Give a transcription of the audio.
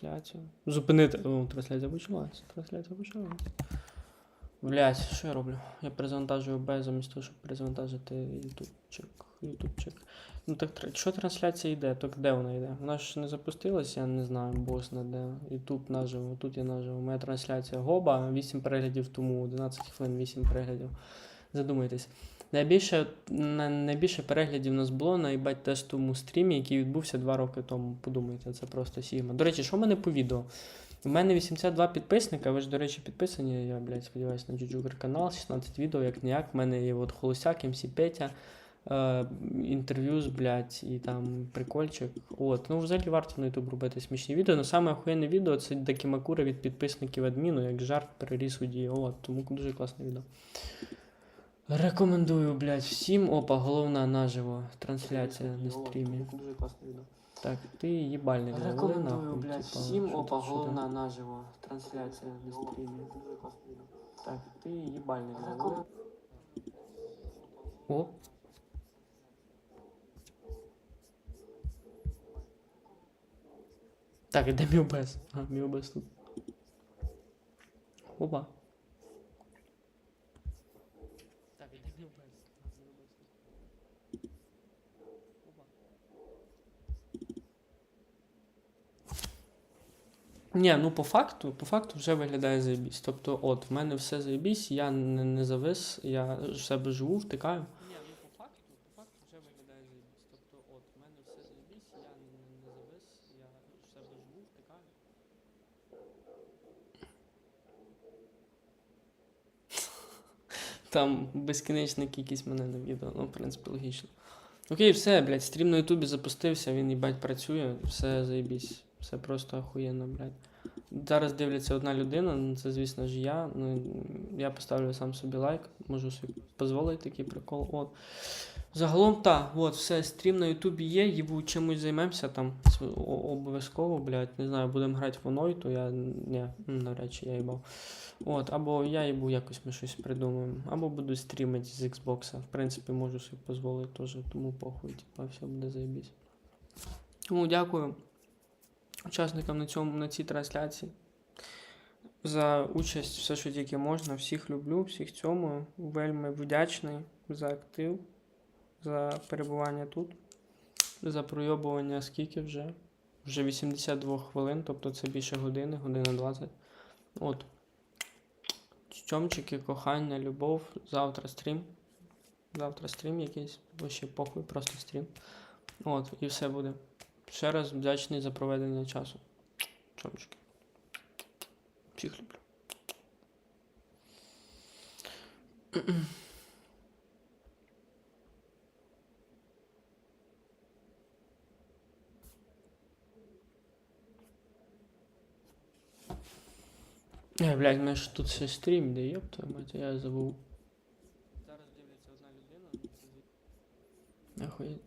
Трансляцію. Зупинити. О, трансляція почалась. Трансляція почалась. Блять, що я роблю? Я перезавантажую OBS замість того, щоб перезавантажити ютубчик. Ютубчик. Ну так що трансляція йде? Так де вона йде? Вона ж не запустилася, я не знаю, бос на де. Ютуб наживо, тут я наживо. Моя трансляція Гоба, 8 переглядів тому, 11 хвилин, 8 переглядів. Задумайтесь. Найбільше, найбільше переглядів у нас було на їбать тестовому стрімі, який відбувся 2 роки тому. Подумайте, це просто сігма. До речі, що в мене по відео? У мене 82 підписника, ви ж, до речі, підписані, я, блядь, сподіваюся, на Джуджукер канал, 16 відео, як ніяк. У мене є от Холосяк, МС Петя, е, інтерв'ю блядь, і там прикольчик. От, ну взагалі варто на YouTube робити смішні відео. Ну саме охуєнне відео це Дакімакура від підписників адміну, як жарт переріс у дію. От, тому дуже класне відео. Рекомендую, блядь, всім. Опа, головна наживо. Трансляція на стрімі. Дуже класне відео. Так, ти їбальник. Рекомендую, блядь, всім. Опа, головна наживо. Трансляція на стрімі. Дуже класне відео. Так, ти їбальник. О. Так, іде міобес. А, міобес тут. Опа. Ні, ну по факту, по факту вже виглядає заєбісь. Тобто, от, в мене все заєбісь, я не, не завис, я в себе живу, втикаю. Ні, ну по факту, по факту вже виглядає заєбісь. Тобто, от, в мене все заєбісь, я не, не завис, я в себе живу, втикаю. Там безкінечна кількість мене на відео, ну, в принципі, логічно. Окей, все, блядь, стрім на Ютубі запустився, він їбать працює, все заєбісь. Все просто охуєнно, блядь. Зараз дивляться одна людина, ну, це, звісно ж, я. Ну, я поставлю сам собі лайк, можу собі дозволити такий прикол. От. Загалом, так, от, все, стрім на Ютубі є, їбу чимось займемося там обов'язково, блядь. Не знаю, будемо грати в Оной, то я. М, навряд чи я їбав. От, або я їбу, якось ми щось придумаємо. Або буду стрімити з Xbox. В принципі, можу собі дозволити теж, тому похуй, типа, все буде заєбісь. Тому дякую учасникам на, цьому, на цій трансляції. За участь, все, що тільки можна. Всіх люблю, всіх цьому. Вельми вдячний за актив, за перебування тут, за пройобування скільки вже. Вже 82 хвилин, тобто це більше години, година 20. От. Чомчики, кохання, любов. Завтра стрім. Завтра стрім якийсь, бо ще похуй, просто стрім. От, і все буде. Ще раз вдячний за проведення часу. Чомчики. Всіх люблю. Е, блядь, ми ж тут ще стрім, де є, твою мать, я забув. Зараз дивиться одна людина. Охуєть.